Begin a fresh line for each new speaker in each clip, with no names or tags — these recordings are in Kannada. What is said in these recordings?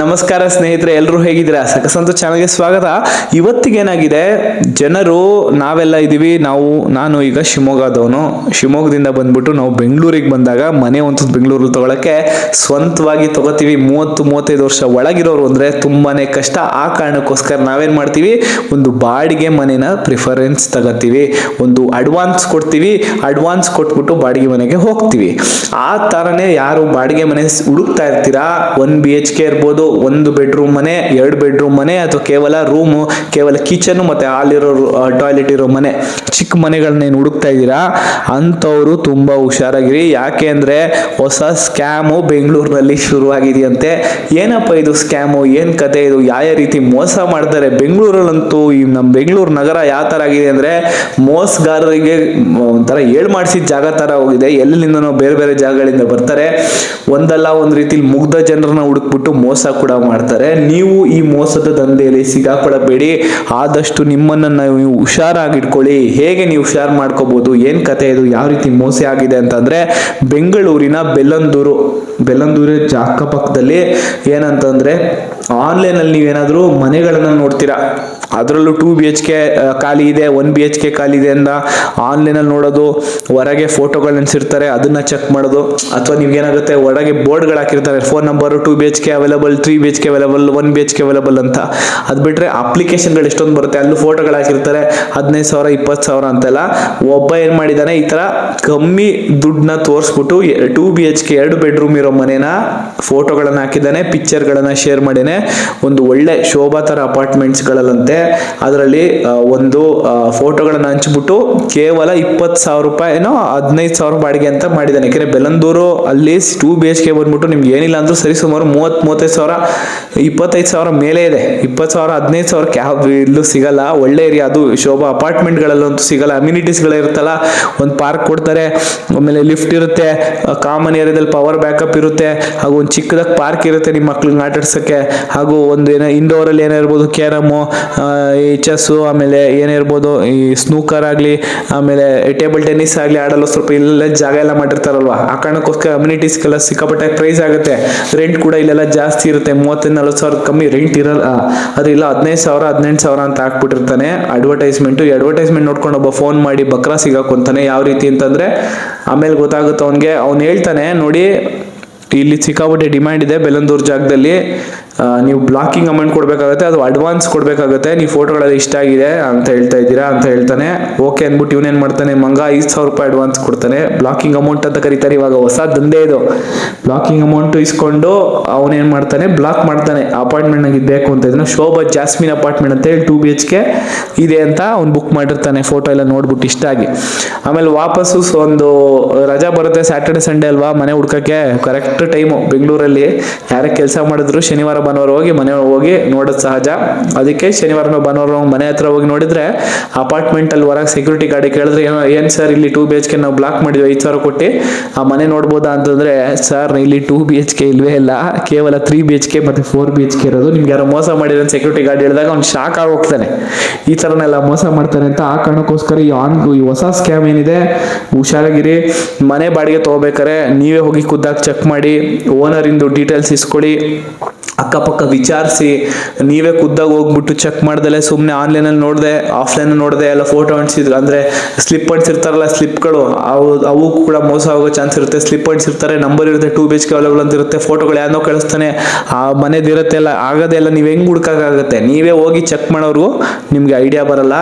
ನಮಸ್ಕಾರ ಸ್ನೇಹಿತರೆ ಎಲ್ಲರೂ ಹೇಗಿದ್ದೀರಾ? ಸಕಸಂತ ಚಾನಲ್ಗೆ ಸ್ವಾಗತ. ಇವತ್ತಿಗೇನಾಗಿದೆ ಜನರು, ನಾವೆಲ್ಲ ಇದ್ದೀವಿ. ನಾವು, ನಾನು ಈಗ ಶಿವಮೊಗ್ಗದವನು. ಶಿವಮೊಗ್ಗದಿಂದ ಬಂದ್ಬಿಟ್ಟು ನಾವು ಬೆಂಗಳೂರಿಗೆ ಬಂದಾಗ ಮನೆ ಒಂದು ಬೆಂಗಳೂರಲ್ಲಿ ತೊಗೊಳಕ್ಕೆ ಸ್ವಂತವಾಗಿ ತಗೋತೀವಿ. ಮೂವತ್ತು, ಮೂವತ್ತೈದು ವರ್ಷ ಒಳಗಿರೋರು ಅಂದರೆ ತುಂಬಾ ಕಷ್ಟ. ಆ ಕಾರಣಕ್ಕೋಸ್ಕರ ನಾವೇನು ಮಾಡ್ತೀವಿ? ಒಂದು ಬಾಡಿಗೆ ಮನೆನ ಪ್ರಿಫರೆನ್ಸ್ ತಗೋತೀವಿ. ಒಂದು ಅಡ್ವಾನ್ಸ್ ಕೊಡ್ತೀವಿ. ಅಡ್ವಾನ್ಸ್ ಕೊಟ್ಬಿಟ್ಟು ಬಾಡಿಗೆ ಮನೆಗೆ ಹೋಗ್ತೀವಿ. ಆ ಥರನೇ ಯಾರು ಬಾಡಿಗೆ ಮನೆ ಹುಡುಕ್ತಾ ಇರ್ತೀರಾ? ಒನ್ ಬಿ ಎಚ್ ಕೆ ಇರ್ಬೋದು ಒಂದು ಬೆಡ್ರೂಮ್ ಮನೆ, ಎರಡು ಬೆಡ್ರೂಮ್ ಮನೆ ಅಥವಾ ಕೇವಲ ರೂಮು ಕೇವಲ ಕಿಚನ್ ಮತ್ತೆ ಹಾಲಿರೋ ಟಾಯ್ಲೆಟ್ ಇರೋ ಮನೆ. ಚಿಕ್ಕ ಮನೆಗಳನ್ನೇನು ಹುಡುಕ್ತಾ ಇದ್ದೀರಾ? ಅಂಥವ್ರು ತುಂಬಾ ಹುಷಾರಾಗಿರಿ. ಯಾಕೆ ಅಂದರೆ ಹೊಸ ಸ್ಕ್ಯಾಮು ಬೆಂಗಳೂರಿನಲ್ಲಿ ಶುರುವಾಗಿದೆಯಂತೆ. ಏನಪ್ಪ ಇದು ಸ್ಕ್ಯಾಮು ಏನು ಕತೆ ಇದು? ಯಾವ ರೀತಿ ಮೋಸ ಮಾಡ್ತಾರೆ? ಬೆಂಗಳೂರಲ್ಲಂತೂ ಈ ನಮ್ಮ ಬೆಂಗಳೂರು ನಗರ ಯಾವ ಥರ ಆಗಿದೆ ಅಂದ್ರೆ ಮೋಸಗಾರರಿಗೆ ಒಂಥರ ಏಳ್ ಮಾಡಿಸಿದ ಜಾಗ ಥರ ಹೋಗಿದೆ. ಎಲ್ಲಿಂದನೋ ಬೇರೆ ಬೇರೆ ಜಾಗಗಳಿಂದ ಬರ್ತಾರೆ. ಒಂದಲ್ಲ ಒಂದು ರೀತಿಲಿ ಮುಗ್ಧ ಜನರನ್ನ ಹುಡುಕ್ಬಿಟ್ಟು ಮೋಸ ಕೂಡ ಮಾಡ್ತಾರೆ. ನೀವು ಈ ಮೋಸದ ದಂಧೆಯಲ್ಲಿ ಸಿಗಾಕೊಳ್ಳಬೇಡಿ ಆದಷ್ಟು ನಿಮ್ಮನ್ನ ನೀವು ಹುಷಾರಾಗಿಟ್ಕೊಳ್ಳಿ. ಹೇಗೆ ನೀವು ಹುಷಾರ್ ಮಾಡ್ಕೋಬಹುದು ಏನ್ ಕತೆ ಇದು? ಯಾವ ರೀತಿ ಮೋಸ ಆಗಿದೆ ಅಂತಂದ್ರೆ ಬೆಂಗಳೂರಿನ ಬೆಲ್ಲಂದೂರು. ಬೆಲ್ಲಂದೂರು ಅಕ್ಕಪಕ್ಕದಲ್ಲಿ ಏನಂತಂದ್ರೆ ಆನ್ಲೈನ್ ಅಲ್ಲಿ ನೀವೇನಾದ್ರೂ ಮನೆಗಳನ್ನ ನೋಡ್ತೀರಾ? ಅದರಲ್ಲೂ ಟೂ ಬಿ ಎಚ್ ಕೆ ಖಾಲಿ ಇದೆ ಒನ್ ಬಿ ಎಚ್ ಕೆ ಖಾಲಿ ಇದೆ ಅಂತ ಆನ್ಲೈನ್ ಅಲ್ಲಿ ನೋಡೋದು, ಹೊರಗೆ ಫೋಟೋಗಳು ನೆನ್ಸಿರ್ತಾರೆ, ಅದನ್ನ ಚೆಕ್ ಮಾಡೋದು, ಅಥವಾ ಏನಾಗುತ್ತೆ ಹೊರಗೆ ಬೋರ್ಡ್ಗಳು ಹಾಕಿರ್ತಾರೆ phone number two B H K available three B H K available one B H K available ಅಂತ. ಅದು ಬಿಟ್ರೆ ಅಪ್ಲಿಕೇಶನ್ಗಳು ಎಷ್ಟೊಂದು ಬರುತ್ತೆ, ಅಲ್ಲೂ ಫೋಟೋಗಳು ಹಾಕಿರ್ತಾರೆ, ಹದಿನೈದು ಸಾವಿರ, ಇಪ್ಪತ್ತು ಸಾವಿರ ಅಂತೆಲ್ಲ. ಒಬ್ಬ ಏನ್ ಮಾಡಿದಾನೆ, ಈ ತರ ಕಮ್ಮಿ ದುಡ್ಡನ್ನ ತೋರಿಸ್ಬಿಟ್ಟು ಟೂ ಬಿ ಎಚ್ ಕೆ ಎರಡು ಬೆಡ್ರೂಮ್ ಇರೋ ಮನೇನ ಫೋಟೋಗಳನ್ನ ಹಾಕಿದ್ದಾನೆ, ಪಿಕ್ಚರ್ಗಳನ್ನ ಶೇರ್ ಮಾಡಿನೇ. ಒಂದು ಒಳ್ಳೆ ಶೋಭಾ ತರ ಅಪಾರ್ಟ್ಮೆಂಟ್ಸ್ ಗಳಲ್ಲಂತೆ ಅದರಲ್ಲಿ ಒಂದು ಫೋಟೋಗಳನ್ನ ಹಂಚ್ಬಿಟ್ಟು ಕೇವಲ ಇಪ್ಪತ್ತು ಸಾವಿರ ರೂಪಾಯಿನೋ ಹದಿನೈದು ಸಾವಿರ ಬಾಡಿಗೆ ಅಂತ ಮಾಡಿದ್ದಾನೆ. ಯಾಕಂದ್ರೆ ಬೆಲಂದೂರು ಅಲ್ಲಿ ಟೂ ಬಿ ಎಚ್ ಕೆ ಬಂದ್ಬಿಟ್ಟು ನಿಮ್ಗೆ ಏನಿಲ್ಲ ಅಂದ್ರೂ ಸರಿ, ಸುಮಾರು ಮೂವತ್ ಮೂವತ್ತೈದು ಸಾವಿರ, ಇಪ್ಪತ್ತೈದು ಸಾವಿರ ಮೇಲೆ ಇದೆ. ಇಪ್ಪತ್ತು ಸಾವಿರ, ಹದಿನೈದು ಸಾವಿರಕ್ಕೆ ಯಾವ ಇಲ್ಲೂ ಸಿಗಲ್ಲ. ಒಳ್ಳೆ ಏರಿಯಾ ಅದು. ಶೋಭಾ ಅಪಾರ್ಟ್ಮೆಂಟ್ಗಳಲ್ಲಂತೂ ಸಿಗಲ್ಲ. ಅಮ್ಯುನಿಟೀಸ್ಗಳು ಇರುತ್ತಲ್ಲ. ಒಂದು ಪಾರ್ಕ್ ಕೊಡ್ತಾರೆ. ಆಮೇಲೆ ಲಿಫ್ಟ್ ಇರುತ್ತೆ. ಕಾಮನ್ ಏರಿಯಾದಲ್ಲಿ ಪವರ್ ಬ್ಯಾಕಪ್ ಇರುತ್ತೆ, ಹಾಗೂ ಒಂದು ಚಿಕ್ಕದಾಗಿ ಪಾರ್ಕ್ ಇರುತ್ತೆ ನಿಮ್ಮ ಮಕ್ಳಿಗೆ ಆಟಾಡ್ಸೋಕ್ಕೆ. ಹಾಗೂ ಒಂದು ಏನೋ ಇಂಡೋರಲ್ಲಿ ಏನೋ ಇರ್ಬೋದು, ಕ್ಯಾರಮು ಈ ಚೆಸ್ಸು ಆಮೇಲೆ ಏನೇ ಇರ್ಬೋದು, ಈ ಸ್ನೂಕರ್ ಆಗಲಿ, ಆಮೇಲೆ ಟೇಬಲ್ ಟೆನ್ನಿಸ್ ಆಗಲಿ ಆಡಲು ಸ್ವಲ್ಪ ಇಲ್ಲೆಲ್ಲ ಜಾಗ ಎಲ್ಲ ಮಾಡಿರ್ತಾರಲ್ವ. ಆ ಕಾರಣಕ್ಕೋಸ್ಕರ ಅಮ್ಯುನಿಟೀಸ್ಗೆಲ್ಲ ಸಿಕ್ಕಾಪಟ್ಟೆ ಪ್ರೈಸ್ ಆಗುತ್ತೆ. ರೆಂಟ್ ಕೂಡ ಇಲ್ಲೆಲ್ಲ ಜಾಸ್ತಿ ಇರುತ್ತೆ. ಮೂವತ್ತೈದು ನಲ್ವತ್ತು ಸಾವಿರ ಕಮ್ಮಿ ರೆಂಟ್ ಇರಲ್ಲ. ಅದು ಇಲ್ಲ, ಹದಿನೈದು ಸಾವಿರ, ಹದಿನೆಂಟು ಸಾವಿರ ಅಂತ ಹಾಕ್ಬಿಟ್ಟಿರ್ತಾನೆ ಅಡ್ವರ್ಟೈಸ್ಮೆಂಟು ಈ ಅಡ್ವರ್ಟೈಸ್ಮೆಂಟ್ ನೋಡ್ಕೊಂಡು ಒಬ್ಬ ಫೋನ್ ಮಾಡಿ ಬಕ್ರಾ ಸಿಗಾಕೊಂತಾನೆ ಯಾವ ರೀತಿ ಅಂತಂದರೆ, ಆಮೇಲೆ ಗೊತ್ತಾಗುತ್ತೆ ಅವನಿಗೆ. ಅವ್ನು ಹೇಳ್ತಾನೆ, ನೋಡಿ ಇಲ್ಲಿ ಸಿಕ್ಕಾಪಟ್ಟೆ ಡಿಮ್ಯಾಂಡ್ ಇದೆ. ಬೆಲಂದೂರ್ ಜಾಗದಲ್ಲಿ ನೀವು ಬ್ಲಾಕಿಂಗ್ ಅಮೌಂಟ್ ಕೊಡಬೇಕಾಗುತ್ತೆ, ಅದು ಅಡ್ವಾನ್ಸ್ ಕೊಡಬೇಕಾಗುತ್ತೆ, ನೀವು ಫೋಟೋಗಳೆಲ್ಲ ಇಷ್ಟ ಆಗಿದೆ ಅಂತ ಹೇಳ್ತಾ ಇದ್ದೀರಾ ಅಂತ ಹೇಳ್ತಾನೆ. ಓಕೆ ಅಂದ್ಬಿಟ್ಟು ಇವನೇನು ಮಾಡ್ತಾನೆ, ಮಂಗ ಐದು ಸಾವಿರ ರೂಪಾಯಿ ಅಡ್ವಾನ್ಸ್ ಕೊಡ್ತಾನೆ. ಬ್ಲಾಕಿಂಗ್ ಅಮೌಂಟ್ ಅಂತ ಕರೀತಾರೆ ಇವಾಗ ಹೊಸ ದಂಧೆ ಇದು. ಬ್ಲಾಕಿಂಗ್ ಅಮೌಂಟ್ ಇಸ್ಕೊಂಡು ಅವನೇನು ಮಾಡ್ತಾನೆ ಬ್ಲಾಕ್ ಮಾಡ್ತಾನೆ. ಅಪಾರ್ಟ್ಮೆಂಟ್ ನಂಗೆ ಬೇಕು ಅಂತ ಇದನ್ನ ಶೋಭಾ ಜಾಸ್ಮಿನ್ ಅಪಾರ್ಟ್ಮೆಂಟ್ ಅಂತ ಹೇಳಿ ಟೂ ಬಿ ಎಚ್ ಕೆ ಇದೆ ಅಂತ ಅವ್ನು ಬುಕ್ ಮಾಡಿರ್ತಾನೆ ಫೋಟೋ ಎಲ್ಲ ನೋಡ್ಬಿಟ್ಟು ಇಷ್ಟ ಆಗಿ. ಆಮೇಲೆ ವಾಪಸ್ಸು ಒಂದು ರಜಾ ಬರುತ್ತೆ ಸ್ಯಾಟರ್ಡೆ ಸಂಡೇ ಅಲ್ವಾ ಮನೆ ಹುಡ್ಕಕ್ಕೆ? ಕರೆಕ್ಟ್ ಟೈಮು ಬೆಂಗಳೂರಲ್ಲಿ ಯಾರೇ ಕೆಲಸ ಮಾಡಿದ್ರು ಶನಿವಾರ ಭಾನುವಾರ ಹೋಗಿ ಮನೆ ಹೋಗಿ ನೋಡೋದು ಸಹಜ. ಅದಕ್ಕೆ ಶನಿವಾರ ಭಾನುವಾರ ಮನೆ ಹತ್ರ ಹೋಗಿ ನೋಡಿದ್ರೆ ಅಪಾರ್ಟ್ಮೆಂಟ್ ಅಲ್ಲಿ ಹೊರಗೆ ಸೆಕ್ಯೂರಿಟಿ ಗಾರ್ಡ್ ಕೇಳಿದ್ರೆ ಏನೋ ಏನ್ ಸರ್ ಇಲ್ಲಿ ಟೂ ಬಿ ಎಚ್ ಕೆ ನಾವು ಬ್ಲಾಕ್ ಮಾಡಿದ್ವಿ, ಐದು ಸಾವಿರ ಕೊಟ್ಟು? ಆ ಮನೆ ನೋಡ್ಬೋದಾ? ಅಂತಂದ್ರೆ, ಸರ್, ಇಲ್ಲಿ ಟೂ ಬಿ ಎಚ್ ಕೆ ಇಲ್ವೇ ಇಲ್ಲ. ಕೇವಲ ತ್ರೀ ಬಿ ಎಚ್ ಕೆ ಮತ್ತೆ ಫೋರ್ ಬಿ ಎಚ್ ಕೆ ಇರೋದು. ನಿಮ್ಗೆ ಯಾರೋ ಮೋಸ ಮಾಡಿದ್ರೆ ಸೆಕ್ಯೂರಿಟಿ ಗಾರ್ಡ್ ಹೇಳಿದಾಗ ಅವ್ನು ಶಾಕ್ ಹೋಗ್ತಾನೆ ಈ ಥರನೆಲ್ಲ ಮೋಸ ಮಾಡ್ತಾನೆ ಅಂತ ಆ ಕಾರಣಕ್ಕೋಸ್ಕರ ಈ ಆನ್ ಈ ಹೊಸ ಸ್ಕ್ಯಾಮ್ ಏನಿದೆ? ಹುಷಾರಾಗಿರಿ ಮನೆ ಬಾಡಿಗೆ ತಗೋಬೇಕಾರೆ ನೀವೇ ಹೋಗಿ ಖುದ್ದಾಗಿ ಚೆಕ್ ಮಾಡಿ ಓನರ್ ಇಂದು ಡೀಟೇಲ್ಸ್ ಇಸ್ಕೊಳ್ಳಿ. ಅಕ್ಕಪಕ್ಕ ವಿಚಾರಿಸಿ, ನೀವೇ ಖುದ್ದಾಗಿ ಹೋಗ್ಬಿಟ್ಟು ಚೆಕ್ ಮಾಡ್ದಲೆ ಸುಮ್ಮನೆ ಆನ್ಲೈನಲ್ಲಿ ನೋಡಿದೆ ಆಫ್ಲೈನ್ ನೋಡಿದೆ ಎಲ್ಲ ಫೋಟೋ ಅಂಟಿಸಿದ್ರು. ಅಂದ್ರೆ ಸ್ಲಿಪ್ ಅಂಟಿಸಿರ್ತಾರಲ್ಲ ಸ್ಲಿಪ್ಗಳು ಅವು ಅವು ಕೂಡ ಮೋಸ ಆಗೋ ಚಾನ್ಸ್ ಇರುತ್ತೆ. ಸ್ಲಿಪ್ ಇರ್ತಾರೆ ನಂಬರ್ ಇರುತ್ತೆ two B H K available ಅಂತ ಇರುತ್ತೆ. ಫೋಟೋಗಳು ಯಾವ್ದೋ ಕಳಿಸ್ತಾನೆ. ಆ ಮನೆದಿರುತ್ತೆ ಎಲ್ಲ, ಆಗದೆ ಎಲ್ಲ ನೀವು ಹೆಂಗ್ ನೀವೇ ಹೋಗಿ ಚೆಕ್ ಮಾಡೋರ್ಗು ನಿಮ್ಗೆ ಐಡಿಯಾ ಬರಲ್ಲ.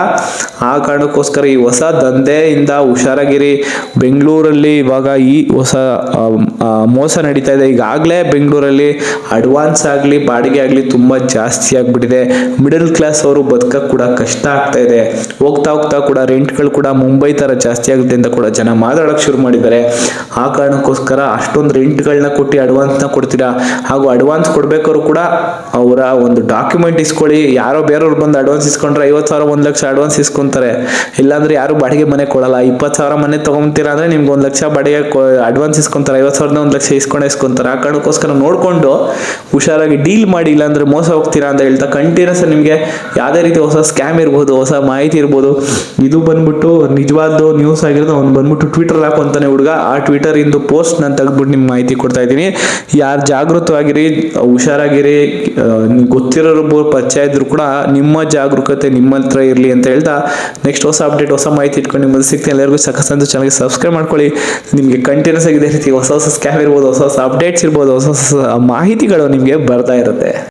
ಆ ಕಾರಣಕ್ಕೋಸ್ಕರ ಈ ಹೊಸ ದಂಧೆಯಿಂದ ಹುಷಾರಾಗಿರಿ. ಬೆಂಗಳೂರಲ್ಲಿ ಇವಾಗ ಈ ಹೊಸ ಮೋಸ ನಡೀತಾ ಇದೆ. ಈಗಾಗಲೇ ಬೆಂಗಳೂರಲ್ಲಿ ಅಡ್ವಾನ್ಸ್ ಆಗಲಿ ಬಾಡಿಗೆ ಆಗಲಿ ತುಂಬ ಜಾಸ್ತಿ ಆಗಿಬಿಟ್ಟಿದೆ. ಮಿಡಲ್ ಕ್ಲಾಸ್ ಅವರು ಬದುಕಕ್ಕೆ ಕೂಡ ಕಷ್ಟ ಆಗ್ತಾ ಇದೆ. ಹೋಗ್ತಾ ಹೋಗ್ತಾ ಕೂಡ ರೆಂಟ್ಗಳು ಕೂಡ ಮುಂಬೈ ಥರ ಜಾಸ್ತಿ ಆಗುತ್ತೆ ಅಂತ ಕೂಡ ಜನ ಮಾತಾಡೋಕೆ ಶುರು ಮಾಡಿದ್ದಾರೆ. ಆ ಕಾರಣಕ್ಕೋಸ್ಕರ ಅಷ್ಟೊಂದು ರೆಂಟ್ಗಳನ್ನ ಕೊಟ್ಟು ಅಡ್ವಾನ್ಸ್ನ ಕೊಡ್ತೀರಾ? ಹಾಗೂ ಅಡ್ವಾನ್ಸ್ ಕೊಡಬೇಕಾದ್ರು ಕೂಡ ಅವರ ಒಂದು ಡಾಕ್ಯುಮೆಂಟ್ ಇಸ್ಕೊಳ್ಳಿ. ಯಾರೋ ಬೇರೆಯವ್ರು ಬಂದು ಅಡ್ವಾನ್ಸ್ ಇಸ್ಕೊಂಡ್ರೆ ಐವತ್ತು ಸಾವಿರ, ಒಂದು ಲಕ್ಷ ಅಡ್ವಾನ್ಸ್ ಇಸ್ಕೊಂತಾರೆ. ಇಲ್ಲಾಂದ್ರೆ ಯಾರು ಬಾಡಿಗೆ ಮನೆ ಕೊಡಲ್ಲ. ಇಪ್ಪತ್ತು ಸಾವಿರ ಮನೆ ತಗೊಂತೀರಾ ಅಂದರೆ ನಿಮ್ಗೆ ಒಂದು ಲಕ್ಷ ಬಾಡಿಗೆ ಅಡ್ವಾನ್ಸ್ ಇಸ್ಕೊಂತಾರೆ. ಐವತ್ತು ಸಾವಿರದ ಒಂದು ಲಕ್ಷ ಇಸ್ಕೊಂಡೆ ಇಸ್ಕೊಂತಾರೆ. ಆ ಕಾರಣಕ್ಕೋಸ್ಕರ ನೋಡಿಕೊಂಡು ಹುಷಾರಾಗಿ ಡೀಲ್ ಮಾಡಿ ಇಲ್ಲಾಂದ್ರೆ ಮೋಸ ಹೋಗ್ತೀರಾ ಅಂತ ಹೇಳ್ತಾ ಕಂಟಿನ್ಯೂಸ್ ನಿಮಗೆ ಯಾವುದೇ ರೀತಿ ಹೊಸ ಸ್ಕ್ಯಾಮ್ ಇರ್ಬೋದು, ಹೊಸ ಮಾಹಿತಿ ಇರ್ಬೋದು. ಇದು ಬಂದ್ಬಿಟ್ಟು ನಿಜವಾದ ನ್ಯೂಸ್ ಆಗಿರೋದು, ಅವ್ನು ಬಂದ್ಬಿಟ್ಟು ಟ್ವಿಟರ್ ಹಾಕೊಂತಾನೆ ಹುಡುಗ. ಆ ಟ್ವಿಟರ್ ಇಂದು ಪೋಸ್ಟ್ ನಾನು ತೆಗೆದ್ಬಿಟ್ಟು ನಿಮ್ಗೆ ಮಾಹಿತಿ ಕೊಡ್ತಾ ಇದ್ದೀನಿ. ಯಾರು ಜಾಗೃತವಾಗಿರಿ, ಹುಷಾರಾಗಿರಿ. ಗೊತ್ತಿರೋರು ಪರಿಚಯ ಇದ್ರು ಕೂಡ ನಿಮ್ಮ ಜಾಗರೂಕತೆ ನಿಮ್ಮ ಹತ್ರ ಇರಲಿ ಅಂತ ಹೇಳ್ತಾ ನೆಕ್ಸ್ಟ್ ಹೊಸ ಅಪ್ಡೇಟ್ ಹೊಸ ಮಾಹಿತಿ ಇಟ್ಕೊಂಡು ನಿಮ್ಮಲ್ಲಿ ಸಿಗ್ತೀನಿ. ಎಲ್ಲರಿಗೂ ಅಂತ ಚಾನಲ್ಗೆ ಸಬ್ಸ್ಕ್ರೈಬ್ ಮಾಡ್ಕೊಳ್ಳಿ. ನಿಮಗೆ ಕಂಟಿನ್ಯೂಸ್ ಆಗಿದೆ ರೀತಿ ಹೊಸ ಹೊಸ ಸ್ಕ್ಯಾಮ್ ಇರ್ಬೋದು, ಹೊಸ ಹೊಸ ಅಪ್ಡೇಟ್ಸ್ ಇರ್ಬೋದು, ಹೊಸ ಹೊಸ ಮಾಹಿತಿಗಳು ನಿಮಗೆ ಬರ್ತಾ ಇರುತ್ತೆ.